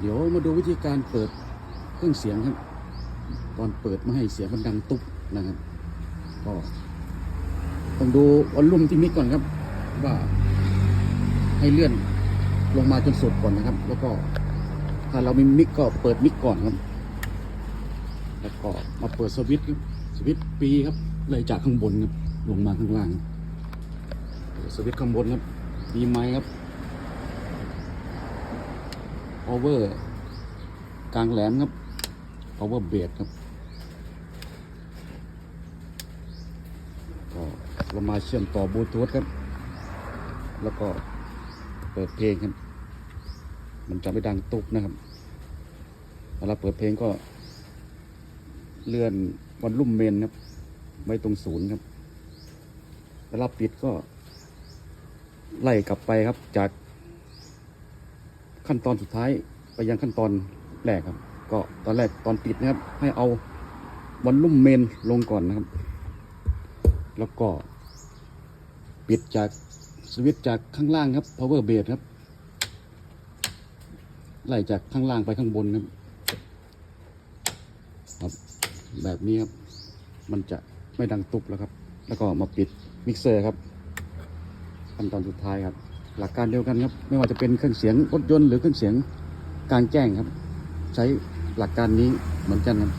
เดี๋ยวมาดูวิธีการเปิดเครื่องเสียงครับ ตอนเปิดไม่ให้เสียงมันดังตุ๊บนะครับ ก็ต้องดูวอลลุ่มที่มิกก่อนครับ ว่าให้เลื่อนลงมาจนสุดก่อนนะครับ แล้วก็ถ้าเรามีมิกก็เปิดมิกก่อนครับ แล้วก็มาเปิดสวิตช์ครับสวิตช์ปีครับ เลยจากข้างบนครับลงมาข้างล่างสวิตช์ข้างบนครับดีไหมครับ power กลางแหลมครับ power bass ครับ ก็เรามาเชื่อมต่อบลูทูธครับ แล้วก็เปิดเพลงครับ มันจะไม่ดังตุกนะครับเวลาเปิดเพลงก็เลื่อนวันลุ่มเมนครับ ไว้ตรงศูนย์ครับเวลาปิดก็ไล่กลับไปครับจาก ขั้นตอนสุดท้ายไปยังขั้นตอนแรกครับ ก็ตอนแรกตอนปิดนะครับ ให้เอาวันลุ่มเมนลงก่อนนะครับ แล้วก็ปิดจากสวิตจากข้างล่างครับ power base ครับ ไล่จากข้างล่างไปข้างบนครับครับแบบนี้ครับ มันจะไม่ดังตุบแล้วครับ แล้วก็มาปิดมิกเซอร์ครับขั้นตอนสุดท้ายครับ หลักการเดียวกันครับ ไม่ว่าจะเป็นเครื่องเสียงรถยนต์หรือเครื่องเสียงกลางแจ้งครับ ใช้หลักการนี้เหมือนกันครับ